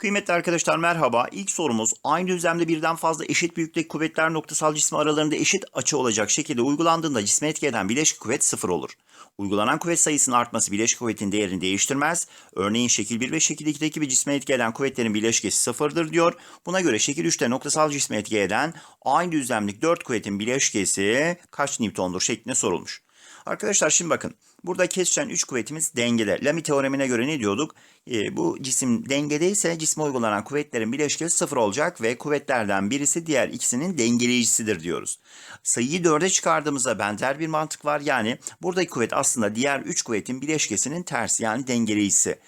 Kıymetli arkadaşlar merhaba. İlk sorumuz aynı düzlemde birden fazla eşit büyüklük kuvvetler noktasal cismi aralarında eşit açı olacak şekilde uygulandığında cisme etki eden bileşik kuvvet sıfır olur. Uygulanan kuvvet sayısının artması bileşik kuvvetin değerini değiştirmez. Örneğin şekil 1 ve şekil 2'deki bir cisme etki eden kuvvetlerin bileşkesi sıfırdır diyor. Buna göre şekil 3'te noktasal cisme etki eden aynı düzlemlik 4 kuvvetin bileşkesi kaç Newton'dur şeklinde sorulmuş. Arkadaşlar şimdi bakın. Burada kesişen 3 kuvvetimiz dengede. Lamy teoremine göre ne diyorduk? Ee, bu cisim dengedeyse cisme uygulanan kuvvetlerin bileşkesi sıfır olacak ve kuvvetlerden birisi diğer ikisinin dengeleyicisidir diyoruz. Sayıyı 4'e çıkardığımızda benzer bir mantık var. Yani buradaki kuvvet aslında diğer 3 kuvvetin bileşkesinin tersi yani dengeleyicisi.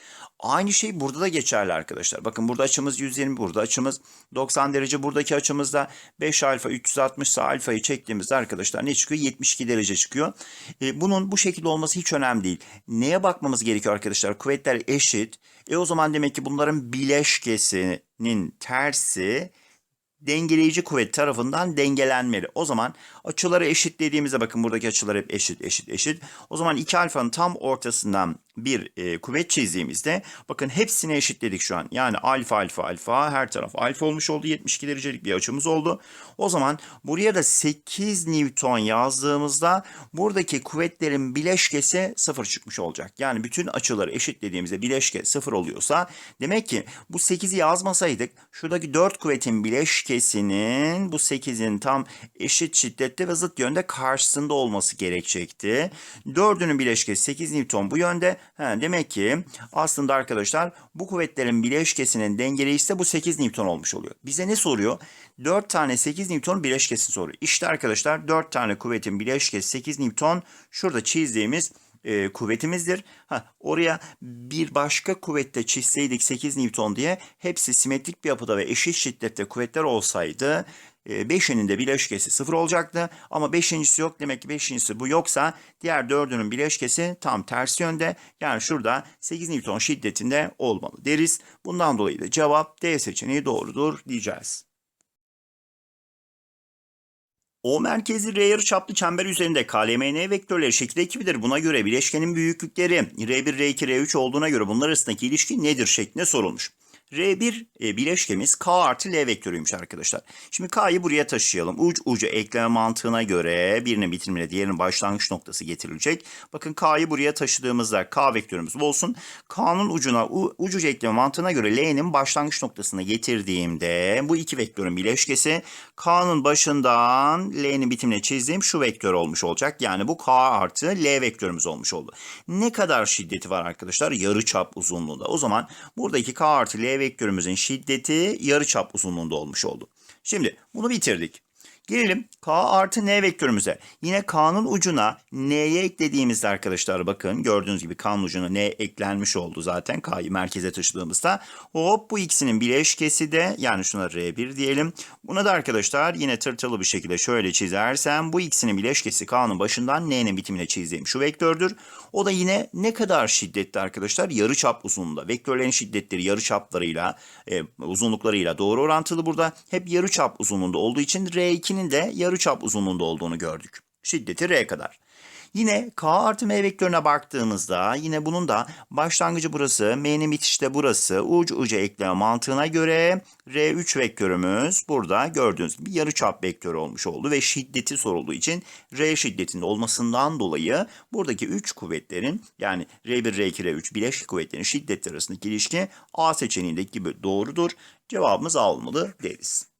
Aynı şey burada da geçerli arkadaşlar. Bakın burada açımız 120, burada açımız 90 derece. Buradaki açımızda 5 alfa 360 ise alfayı çektiğimizde arkadaşlar ne çıkıyor? 72 derece çıkıyor. E, bunun bu şekilde olması hiç önemli değil. Neye bakmamız gerekiyor arkadaşlar? Kuvvetler eşit. E o zaman demek ki bunların bileşkesinin tersi dengeleyici kuvvet tarafından dengelenmeli. O zaman açıları eşitlediğimizde bakın buradaki açılar hep eşit eşit eşit. O zaman 2 alfanın tam ortasından bir e, kuvvet çizdiğimizde bakın hepsini eşitledik şu an. Yani alfa alfa alfa her taraf alfa olmuş oldu. 72 derecelik bir açımız oldu. O zaman buraya da 8 Newton yazdığımızda buradaki kuvvetlerin bileşkesi sıfır çıkmış olacak. Yani bütün açıları eşitlediğimizde bileşke sıfır oluyorsa demek ki bu 8'i yazmasaydık şuradaki 4 kuvvetin bileşkesinin bu 8'in tam eşit şiddette ve zıt yönde karşısında olması gerekecekti. 4'ünün bileşkesi 8 Newton bu yönde. He, demek ki aslında arkadaşlar bu kuvvetlerin bileşkesinin dengeleyicisi de bu 8 Newton olmuş oluyor. Bize ne soruyor? 4 tane 8 Newton bileşkesi soruyor. İşte arkadaşlar 4 tane kuvvetin bileşkesi 8 Newton şurada çizdiğimiz e, kuvvetimizdir. Ha, oraya bir başka kuvvette çizseydik 8 Newton diye hepsi simetrik bir yapıda ve eşit şiddette kuvvetler olsaydı 5'inin de bileşkesi 0 olacaktı. Ama 5.si yok. Demek ki 5.si bu yoksa diğer 4'ünün bileşkesi tam tersi yönde. Yani şurada 8 Newton şiddetinde olmalı deriz. Bundan dolayı da cevap D seçeneği doğrudur diyeceğiz. O merkezi R yarıçaplı çember üzerinde KLMN vektörleri şekilde ekibidir. Buna göre bileşkenin büyüklükleri R1, R2, R3 olduğuna göre bunlar arasındaki ilişki nedir şeklinde sorulmuş. R1 e, bileşkemiz K artı L vektörüymüş arkadaşlar. Şimdi K'yı buraya taşıyalım. Uç ucu ekleme mantığına göre birinin bitimine diğerinin başlangıç noktası getirilecek. Bakın K'yı buraya taşıdığımızda K vektörümüz olsun. K'nın ucuna uç ucu ekleme mantığına göre L'nin başlangıç noktasına getirdiğimde bu iki vektörün bileşkesi K'nın başından L'nin bitimine çizdiğim şu vektör olmuş olacak. Yani bu K artı L vektörümüz olmuş oldu. Ne kadar şiddeti var arkadaşlar? Yarıçap uzunluğunda. O zaman buradaki K artı L vektörümüzün şiddeti yarıçap uzunluğunda olmuş oldu. Şimdi bunu bitirdik. Gelelim K artı N vektörümüze. Yine K'nın ucuna N'ye eklediğimizde arkadaşlar bakın gördüğünüz gibi K'nın ucuna N eklenmiş oldu zaten K'yı merkeze taşıdığımızda. Hop bu ikisinin bileşkesi de yani şuna R1 diyelim. Buna da arkadaşlar yine tırtılı bir şekilde şöyle çizersem bu ikisinin bileşkesi K'nın başından N'nin bitimine çizdiğim şu vektördür. O da yine ne kadar şiddetli arkadaşlar? Yarıçap uzunluğunda. Vektörlerin şiddetleri yarıçaplarıyla, e, uzunluklarıyla doğru orantılı burada. Hep yarıçap uzunluğunda olduğu için R2'nin de yarıçap uzunluğunda olduğunu gördük. Şiddeti R kadar. Yine K artı M vektörüne baktığımızda yine bunun da başlangıcı burası, M'nin bitişi de burası. Ucu uca ekleme mantığına göre R3 vektörümüz burada gördüğünüz gibi yarıçap vektörü olmuş oldu ve şiddeti sorulduğu için R şiddetinde olmasından dolayı buradaki 3 kuvvetlerin yani R1, R2, R3 bileşik kuvvetlerin şiddetleri arasındaki ilişki A seçeneğindeki gibi doğrudur. Cevabımız A olmalı deriz.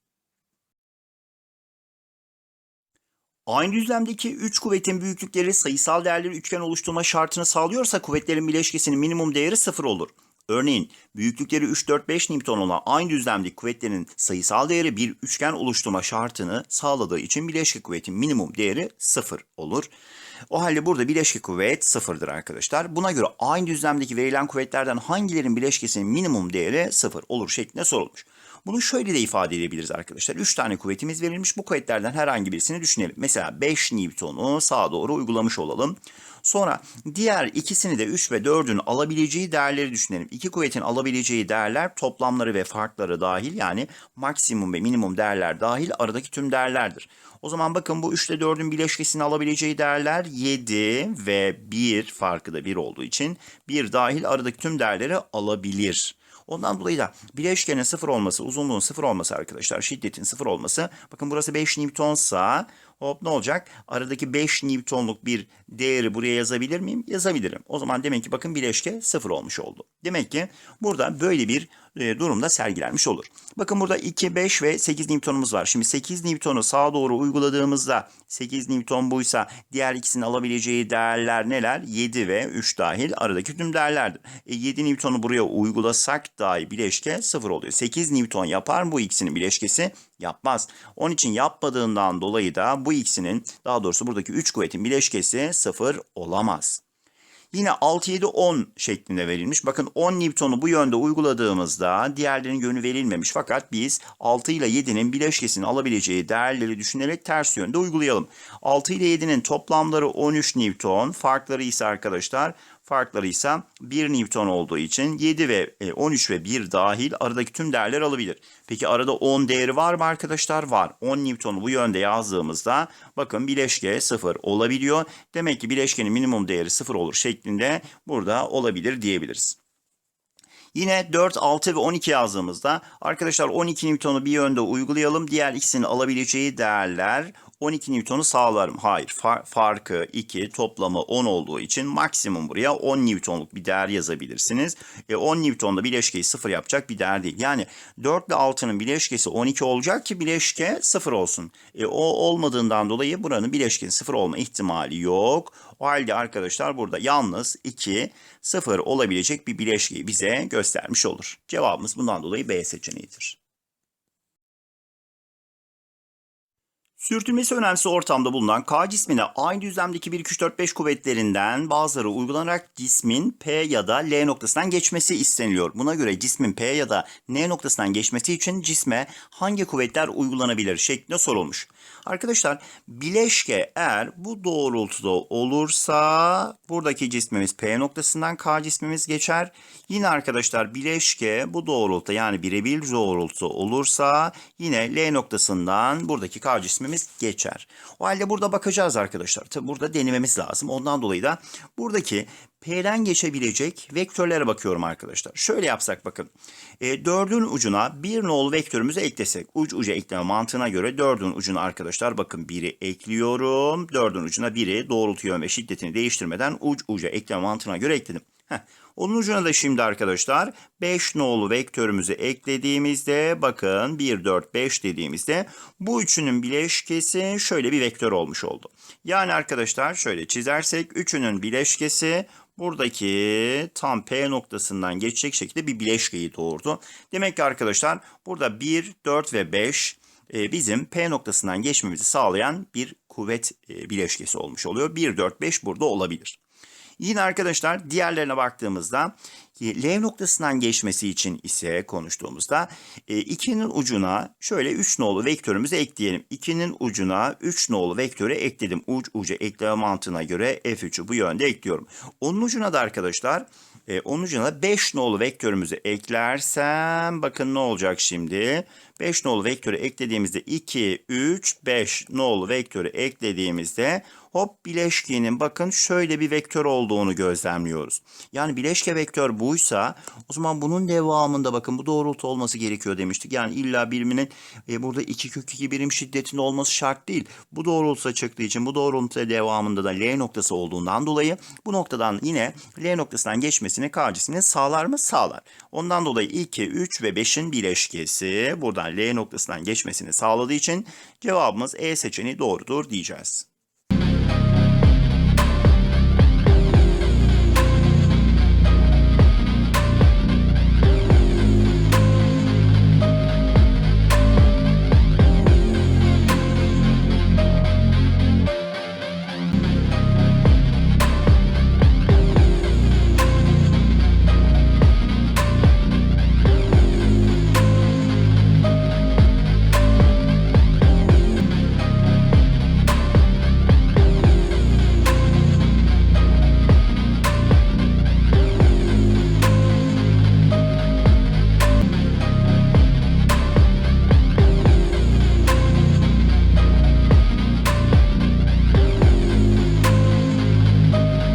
Aynı düzlemdeki 3 kuvvetin büyüklükleri sayısal değerleri üçgen oluşturma şartını sağlıyorsa kuvvetlerin bileşkesinin minimum değeri 0 olur. Örneğin büyüklükleri 3, 4, 5 Newton olan aynı düzlemdeki kuvvetlerin sayısal değeri bir üçgen oluşturma şartını sağladığı için bileşke kuvvetin minimum değeri 0 olur. O halde burada bileşke kuvvet sıfırdır arkadaşlar. Buna göre aynı düzlemdeki verilen kuvvetlerden hangilerin bileşkesinin minimum değeri sıfır olur şeklinde sorulmuş. Bunu şöyle de ifade edebiliriz arkadaşlar. 3 tane kuvvetimiz verilmiş. Bu kuvvetlerden herhangi birisini düşünelim. Mesela 5 Newton'u sağa doğru uygulamış olalım. Sonra diğer ikisini de 3 ve 4'ün alabileceği değerleri düşünelim. İki kuvvetin alabileceği değerler toplamları ve farkları dahil yani maksimum ve minimum değerler dahil aradaki tüm değerlerdir. O zaman bakın bu 3 ile 4'ün bileşkesini alabileceği değerler 7 ve 1 farkı da 1 olduğu için 1 dahil aradaki tüm değerleri alabilir. Ondan dolayı da bileşkenin sıfır olması, uzunluğun sıfır olması arkadaşlar, şiddetin sıfır olması. Bakın burası 5 Newton'sa hop ne olacak? Aradaki 5 Newton'luk bir değeri buraya yazabilir miyim? Yazabilirim. O zaman demek ki bakın bileşke sıfır olmuş oldu. Demek ki burada böyle bir e, durumda sergilenmiş olur. Bakın burada 2, 5 ve 8 Newton'umuz var. Şimdi 8 Newton'u sağa doğru uyguladığımızda 8 Newton buysa diğer ikisinin alabileceği değerler neler? 7 ve 3 dahil aradaki tüm değerlerdir. E, 7 Newton'u buraya uygulasak dahi bileşke 0 oluyor. 8 Newton yapar bu ikisinin bileşkesi? Yapmaz. Onun için yapmadığından dolayı da bu ikisinin daha doğrusu buradaki 3 kuvvetin bileşkesi 0 olamaz. Yine 6, 7, 10 şeklinde verilmiş. Bakın 10 Newton'u bu yönde uyguladığımızda diğerlerinin yönü verilmemiş. Fakat biz 6 ile 7'nin bileşkesini alabileceği değerleri düşünerek ters yönde uygulayalım. 6 ile 7'nin toplamları 13 Newton. Farkları ise arkadaşlar farkları ise 1 Newton olduğu için 7 ve e, 13 ve 1 dahil aradaki tüm değerler alabilir. Peki arada 10 değeri var mı arkadaşlar? Var. 10 Newton'u bu yönde yazdığımızda bakın bileşke 0 olabiliyor. Demek ki bileşkenin minimum değeri 0 olur şeklinde burada olabilir diyebiliriz. Yine 4, 6 ve 12 yazdığımızda arkadaşlar 12 Newton'u bir yönde uygulayalım. Diğer ikisinin alabileceği değerler 12 Newton'u sağlarım. Hayır. Far- farkı 2, toplamı 10 olduğu için maksimum buraya 10 Newton'luk bir değer yazabilirsiniz. E, 10 Newton'da bileşkeyi 0 yapacak bir değer değil. Yani 4 ile 6'nın bileşkesi 12 olacak ki bileşke 0 olsun. E, o olmadığından dolayı buranın bileşkenin 0 olma ihtimali yok. O halde arkadaşlar burada yalnız 2, 0 olabilecek bir bileşkeyi bize göstermiş olur. Cevabımız bundan dolayı B seçeneğidir. Sürtünmesi önemsiz ortamda bulunan K cismine aynı düzlemdeki 1, 2, 3, 4, 5 kuvvetlerinden bazıları uygulanarak cismin P ya da L noktasından geçmesi isteniliyor. Buna göre cismin P ya da N noktasından geçmesi için cisme hangi kuvvetler uygulanabilir şeklinde sorulmuş. Arkadaşlar bileşke eğer bu doğrultuda olursa buradaki cismimiz P noktasından K cismimiz geçer. Yine arkadaşlar bileşke bu doğrultuda yani birebir doğrultu olursa yine L noktasından buradaki K cismimiz geçer. O halde burada bakacağız arkadaşlar. Tabi burada denememiz lazım. Ondan dolayı da buradaki P'den geçebilecek vektörlere bakıyorum arkadaşlar. Şöyle yapsak bakın. E, dördün ucuna bir nolu vektörümüzü eklesek. Uç uca ekleme mantığına göre dördün ucuna arkadaşlar bakın biri ekliyorum. Dördün ucuna biri doğrultu yön ve şiddetini değiştirmeden uç uca ekleme mantığına göre ekledim. Onun ucuna da şimdi arkadaşlar 5 nolu vektörümüzü eklediğimizde bakın 1, 4, 5 dediğimizde bu üçünün bileşkesi şöyle bir vektör olmuş oldu. Yani arkadaşlar şöyle çizersek üçünün bileşkesi buradaki tam P noktasından geçecek şekilde bir bileşkeyi doğurdu. Demek ki arkadaşlar burada 1, 4 ve 5 e, bizim P noktasından geçmemizi sağlayan bir kuvvet e, bileşkesi olmuş oluyor. 1, 4, 5 burada olabilir. Yine arkadaşlar diğerlerine baktığımızda e, L noktasından geçmesi için ise konuştuğumuzda 2'nin ucuna şöyle 3 nolu vektörümüzü ekleyelim. 2'nin ucuna 3 nolu vektörü ekledim. Uç uca ekleme mantığına göre F3'ü bu yönde ekliyorum. Onun ucuna da arkadaşlar e, onun ucuna 5 nolu vektörümüzü eklersem bakın ne olacak şimdi? 5 nolu vektörü eklediğimizde 2, 3, 5 nolu vektörü eklediğimizde hop bileşkenin bakın şöyle bir vektör olduğunu gözlemliyoruz. Yani bileşke vektör buysa o zaman bunun devamında bakın bu doğrultu olması gerekiyor demiştik. Yani illa biriminin e, burada 2 kök 2 birim şiddetinde olması şart değil. Bu doğrultuda çıktığı için bu doğrultuda devamında da L noktası olduğundan dolayı bu noktadan yine L noktasından geçmesini K cisminin sağlar mı? Sağlar. Ondan dolayı 2, 3 ve 5'in bileşkesi buradan L noktasından geçmesini sağladığı için cevabımız E seçeneği doğrudur diyeceğiz.